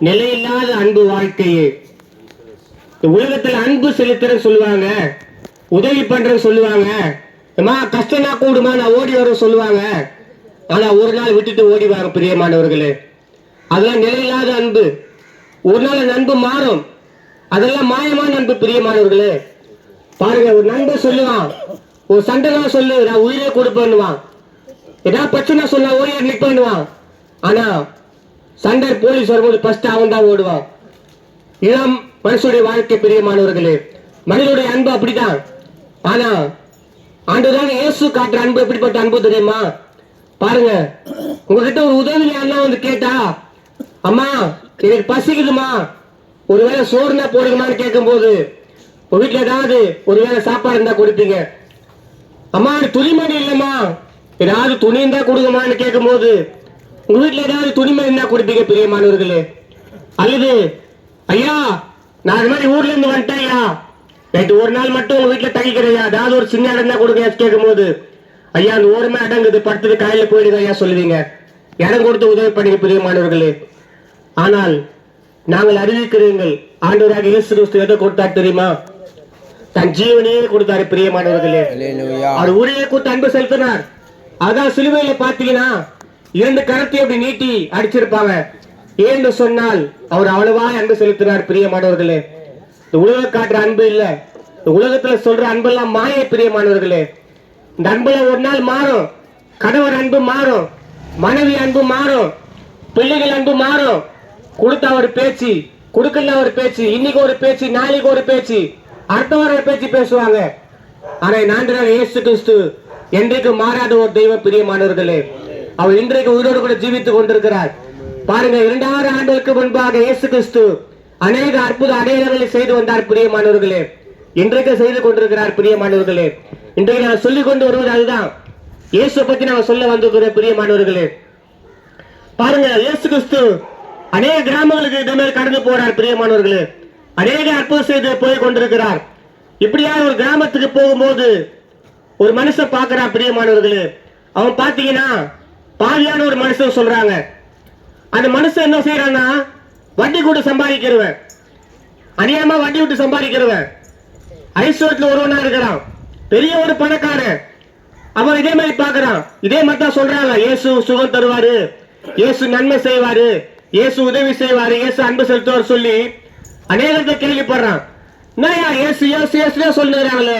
நிலையில்லாத அன்பு வாழ்க்கையே. உலகத்துல அன்பு செலுத்துறேன்னு சொல்லுவாங்க. உதவி பண்றேன்னு சொல்லுவாங்க. அம்மா கஷ்டம்னா கூடுமா? நான் ஓடி வர சொல்லுவாங்க. ஆனா ஒரு நாள் விட்டுட்டு ஓடிவாங்க பிரியமானவர்களே. அதெல்லாம் நிலையில்லாத அன்பு. ஒரு நாள் அந்த அன்பு மாறும். அதெல்லாம் மாயமான அன்பு பிரியமானவர்களே. பாருங்க ஒரு நண்பர் சொல்லுவான். ஒரு சண்டைலாம் சொல்லு நான் உயிரே கொடுப்பேன்னுவான். ஏதாவது பிரச்சனை சொன்னா ஓடி நிற்பேன்னுவான் ஆனா சண்டை போலீஸ் வரும்போது ஃபர்ஸ்ட் அவன் தான் ஓடுவான். இளம் மனுஷனுடைய வாழ்க்கை பிரியமானவர்களே மனிதனுடைய அன்பு அப்படிதான் ஆனா ஆண்டுதான் இயேசு காட்டுற அன்பு எப்படிப்பட்ட அன்பு தெரியுமா? பாருங்க உங்ககிட்ட ஒரு உதவி அண்ணா வந்து கேட்டா அம்மா எனக்கு பசிக்குதுமா ஒருவேளை சோறுனா போடுங்கம்மான்னு கேட்கும்போது உங்க வீட்டுல ஏதாவது ஒருவேளை சாப்பாடு இருந்தா கொடுப்பீங்க. அம்மா துணிமணி இல்லம்மா. ஏதாவது துணி இருந்தா கொடுங்கம்மான்னு கேட்கும்போது உங்க வீட்டுல ஏதாவது துணிமணி இருந்தா கொடுப்பீங்க பிரியமானவர்களே அல்லது ஐயா நான் இது மாதிரி ஊர்ல இருந்து வந்துட்டேன் ஐயா. நேற்று ஒரு நாள் மட்டும் உங்க வீட்டுல தங்கிக்கிறேன் ஏதாவது ஒரு சின்ன இடம் தான் கொடுங்க கேட்கும் போது ஐயா அந்த ஓரமா இடங்குது படுத்தது காலையில போயிடுங்க ஐயா சொல்லுவீங்க. இடம் கொடுத்து உதவி பண்ணி பிரியமானவர்களே ஆனால் நாங்கள் அறிவிக்கிறீர்கள் ஆண்டவராக இயேசு கிறிஸ்து எதை கொடுத்தார் தெரியுமா? தன் ஜீவனையே கொடுத்தாரு பிரியமானவர்களே அவர் ஊரையே கூட்டு அன்பு செலுத்தினார். அதான் சிலுவையில பாத்தீங்கன்னா இரண்டு கரத்தை அப்படி நீட்டி அடிச்சிருப்பாங்க. ஏன்னு சொன்னால் அவர் அவ்வளவா அன்பு செலுத்தினார் பிரியமானவர்களே இந்த உலக காட்டுற அன்பு இல்ல. இந்த உலகத்துல சொல்ற அன்பெல்லாம் மாய பிரியமானவர்களே இந்த அன்புல ஒரு நாள் மாறும். கணவர் அன்பு மாறும். மனைவி அன்பு மாறும். பிள்ளைகள் அன்பு மாறும். கொடுத்த ஒரு பேச்சு கொடுக்கல ஒரு பேச்சு இன்னைக்கு ஒரு பேச்சு நாளைக்கு ஒரு பேச்சு அடுத்த வாரம் ஒரு பேச்சு பேசுவாங்க. ஆனா நான்கு இயேசு கிறிஸ்து என்றைக்கு மாறாத ஒரு தெய்வம் பிரியமானவர்களே அவர் இன்றைக்கு உயிரோடு கூட ஜீவித்துக் கொண்டிருக்கிறார். பாருங்க இரண்டாயிரம் ஆண்டுகளுக்கு முன்பாக இயேசு கிறிஸ்து அநேக அற்புத அடையாளங்களை செய்து வந்தார் பிரியமானவர்களே. இன்றைக்கு செய்து கொண்டிருக்கிறார் பிரியமானவர்களே. இன்றைக்கு நான் சொல்லிக் கொண்டு வருவது அதுதான். இயேசு பத்தி நாம சொல்ல வந்திருக்கிற பிரியமானவர்களே. பாருங்க இயேசு கிறிஸ்து அநேக கிராமங்களுக்கு இனிமேல் கடந்து போறார் பிரியமானவர்களே. அநேக அற்புதம் செய்து போய் கொண்டிருக்கிறார். இப்படியா ஒரு கிராமத்துக்கு போகும்போது ஒரு மனுஷன் பாக்குறான் பிரியமானவர்களே. அவன் பாத்தீங்கன்னா பாவியான ஒரு மனுஷன் சொல்றாங்க. அந்த மனுஷன் என்ன செய்யறான்னா வட்டி கூட்டு சம்பாதிக்கிறவன். அநியாயமா வட்டி விட்டு சம்பாதிக்கிறவன். ஐஸ்வரத்துல ஒருவனா இருக்கிறான். பெரிய ஒரு பணக்காரன். அவன் இதே மாதிரி பாக்குறான் இதே மாதிரி தான் சொல்றாங்க. இயேசு சுகம் தருவாரு. இயேசு நன்மை செய்வாரு. இயேசு உதவி செய்வாரு. இயேசு அன்பு செலுத்துவார் சொல்லி அநேகத்தை கேள்விப்படுறான். என்னய்யா இயேசு இயேசு இயேசுதான் சொல்லுறாங்களே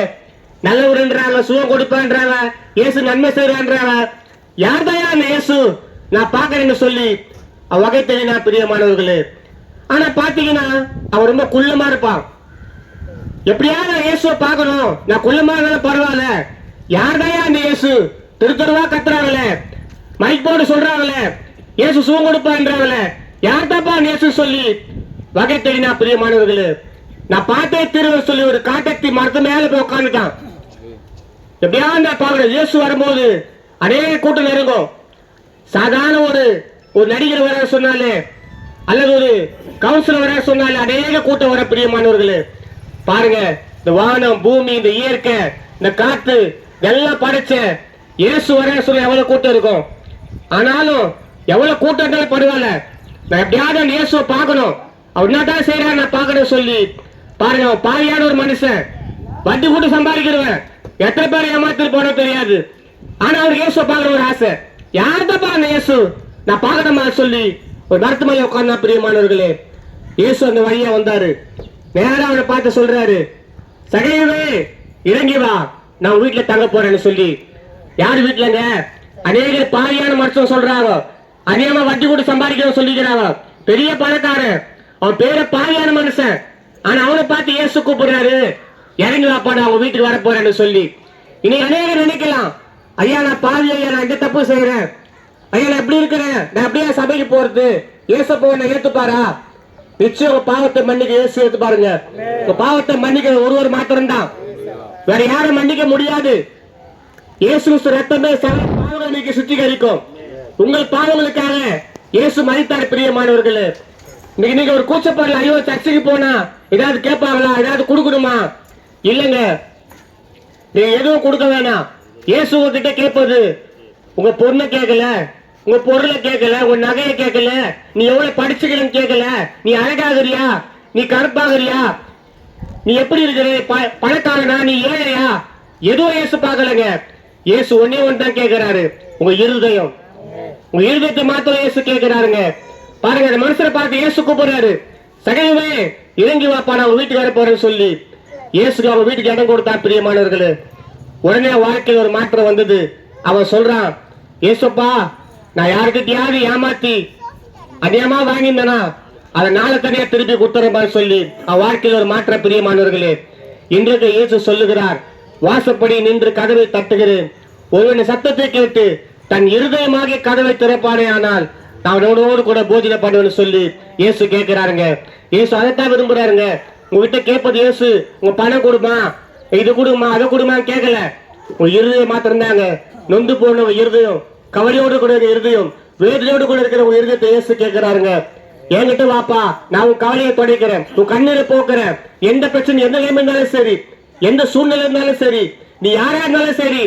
நல்லவருன்றாங்க சுகம் கொடுப்பான்றாங்க. இயேசு நன்மை செய்யறான்றாங்க யார்தான் அந்த இயேசு? நான் பாக்குறேன்னு சொல்லி வகை தெரியினா பிரியமானவர்களே. ஆனா பாத்தீங்கன்னா அவன் ரொம்ப குள்ளமா இருப்பான். எப்படியாவது நான் இயேசுவை பார்க்கணும். நான் குள்ளமா இருந்தாலும் பரவாயில்ல. யார்தாயா அந்த இயேசு? திருத்தருவா கத்துறாங்கல்ல மைக் போட்டு சொல்றாங்கல்ல இயேசு சுகம் கொடுப்பான்றாங்கல்ல யார் தப்பா இயேசு சொல்லி? வகை தேடினா பிரியமானவர்களே நான் பார்த்தே திருவ சொல்லி ஒரு காட்டத்தி மரத்து மேல போய் உட்காந்துட்டான் எப்படியாவது நான் பாக்குறேன் இயேசு வரும்போது அநேக கூட்டம் நெருங்கும். சாதாரண ஒரு ஒரு நடிகர் வர சொன்னாலே அல்லது ஒரு கவுன்சிலர் வர சொன்னாலே அநேக கூட்டம் வர பிரியமானவர்களே. பாருங்க இந்த வானம் பூமி இந்த இயற்கை இந்த காத்து எல்லாம் படைச்ச இயேசு வர சொல்ல எவ்வளவு கூட்டம் இருக்கும்? ஆனாலும் எவ்வளவு கூட்டம் இருந்தாலும் பரவாயில்ல. நான் எப்படியாவது அந்த இயேசுவை பார்க்கணும். அவர் என்ன தான் செய்யறாரு நான் பார்க்கணும் சொல்லி பாருங்க பாவியான ஒரு மனுஷன். வட்டி கூட்டு சம்பாதிக்கிறவன். எத்தனை பேர் ஏமாத்திட்டு போனோம் தெரியாது. ஆனா அவர் இயேசு பார்க்குற ஒரு ஆசை. யார்தான் பாருங்க இயேசு? நான் பார்க்கணுமா சொல்லி. ஒரு மரத்து உட்கார்ந்தா பிரியமானவர்களே. இயேசு அந்த வழியா வந்தாரு. நேரா அவனை பார்த்து சொல்றாரு சகையவே இறங்கி வா. நான் வீட்டுல தங்க போறேன்னு சொல்லி. யார் வீட்டுலங்க? அநேக பாரியான மனுஷன் சொல்றாங்க. அநேகமா வட்டி கூட சம்பாதிக்கிறவன் சொல்லிக்கிறாங்க. பெரிய பணக்காரன். அவன் பேர பாரியான மனுஷன். ஆனா அவனை பார்த்து இயேசு கூப்பிடுறாரு. இறங்கி வாப்பாடு அவங்க வீட்டுக்கு வர போறேன்னு சொல்லி. இனி அநேகர் நினைக்கலாம். ஐயா நான் பாவி ஐயா நான் இந்த தப்பு செய்யறேன் ஐயா நான் எப்படி இருக்கிறேன். நான் அப்படியே சபைக்கு போறது. இயேசு போக நான் ஏத்துப்பாரா? நிச்சயம் பாவத்தை மன்னிக்க இயேசு ஏத்து பாருங்க பாவத்தை மன்னிக்க ஒருவர் மாத்திரம் தான் வேற யாரும் மன்னிக்க முடியாது. இயேசு ரத்தமே சகல பாவங்களை நீக்கி சுத்திகரிக்கும். உங்கள் பாவங்களுக்காக இயேசு மதித்தார் பிரியமானவர்களே. இன்னைக்கு நீங்க ஒரு கூச்சப்பாடுல ஐயோ சர்ச்சைக்கு போனா ஏதாவது கேட்பாங்களா? ஏதாவது கொடுக்கணுமா? இல்லைங்க. நீங்க எதுவும் கொடுக்க வேணாம். இயேசு உங்ககிட்ட கேட்பது உங்க பொண்ணை கேட்கல உங்க பொருளை கேட்கல உங்க நகையை கேட்கல நீ எவ்வளவு படிச்சுக்கலன்னு கேட்கல நீ அழகாகிறியா நீ கருப்பாகிறியா நீ எப்படி இருக்கிற ப- பணக்காரனா நீ ஏழையா? எதுவும் இயேசு பார்க்கலங்க. இயேசு ஒன்னே ஒன்று தான் கேட்கிறாரு. உங்க இருதயம். உங்க இருதயத்தை மாத்திரம் இயேசு கேட்கிறாருங்க. பாருங்க அந்த மனுஷரை பார்த்து இயேசு கூப்பிடுறாரு. சகைவே இறங்கி வாப்பா நான் உங்க வீட்டுக்கு வர போறேன்னு சொல்லி. இயேசுக்கு அவங்க வீட்டுக்கு இடம் கொடுத்தா பிரியமானவர்களே. உடனே வாழ்க்கையில் ஒரு மாற்றம் வந்தது. அவன் சொல்றான் ஏசப்பா நான் யாருக்கிட்டையாவது ஏமாத்தி அதிகமா வாங்கியிருந்தனா அதை நாளை தனியா திருப்பி கொடுத்துறேன் சொல்லி அவன் வாழ்க்கையில் ஒரு மாற்ற பிரியமானவர்களே இன்றைக்கு இயேசு சொல்லுகிறார் வாசப்படி நின்று கதவை தட்டுகிறேன். ஒருவன் சத்தத்தை கேட்டு தன் இருதயமாக கதவை திறப்பானே ஆனால் நான் அவனோடு கூட போஜனை பண்ணுவேன்னு சொல்லி இயேசு கேட்கிறாருங்க. இயேசு அதைத்தான் விரும்புறாருங்க. உங்ககிட்ட கேட்பது இயேசு உங்க பணம் கொடுப்பான் இது கொடுமா அதை கொடுமா கேட்கல இருதயம் மாத்திரம் தாங்க நொந்து போன இருதயம். கவலையோடு கூட இருக்கிற இருதயம். வேதனையோடு கூட இருக்கிற உன் இருதயத்தை இயேசு கேட்கிறாருங்க. என்கிட்ட வாப்பா நான் உன் கவலையை தொடைக்கிறேன். உன் கண்ணீரை போக்குறேன். எந்த பிரச்சனை எந்த நிலைமை இருந்தாலும் சரி. எந்த சூழ்நிலை இருந்தாலும் சரி. நீ யாரா இருந்தாலும் சரி.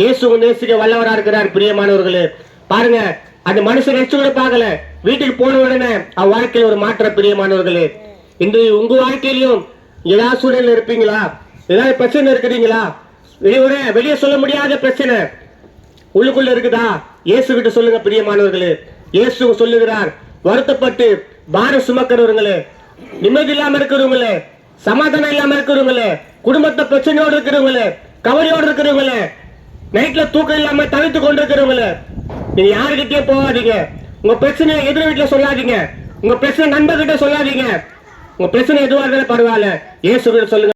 இயேசு நேசிக்க வல்லவரா இருக்கிறார் பிரியமானவர்களே. பாருங்க அந்த மனுஷன் ரெஸ்ட் கூட பார்க்கல. வீட்டுக்கு போன உடனே அவன் வாழ்க்கையில் ஒரு மாற்ற பிரியமானவர்களே. இன்று உங்க வாழ்க்கையிலும் ஏதாவது சூழ்நிலை இருப்பீங்களா? ஏதாவது பிரச்சனை இருக்கிறீங்களா வெளியூரே வெளியே சொல்ல முடியாத பிரச்சனை. உள்ளுக்குள்ள இருக்குதா? இயேசு கிட்ட சொல்லுங்க பிரியமானவர்களே. இயேசு சொல்லுகிறார் வருத்தப்பட்டு பாரம் சுமக்கிறவங்களே நிம்மதி இல்லாம இருக்கிறவங்களே சமாதானம் இல்லாம இருக்கிறவங்களே குடும்பத்தை பிரச்சனையோடு இருக்கிறவங்களே கவலையோடு இருக்கிறவங்களே நைட்ல தூக்கம் இல்லாம தவித்து கொண்டிருக்கிறவங்களே நீங்க யாருக்கிட்டே போகாதீங்க. உங்க பிரச்சனையை எதிர் வீட்டுல சொல்லாதீங்க. உங்க பிரச்சனை நண்பர்கிட்ட சொல்லாதீங்க. உங்க பிரச்சனை எதுவாக இருந்தாலும் பரவாயில்ல. ஏசு கிட்ட சொல்லுங்க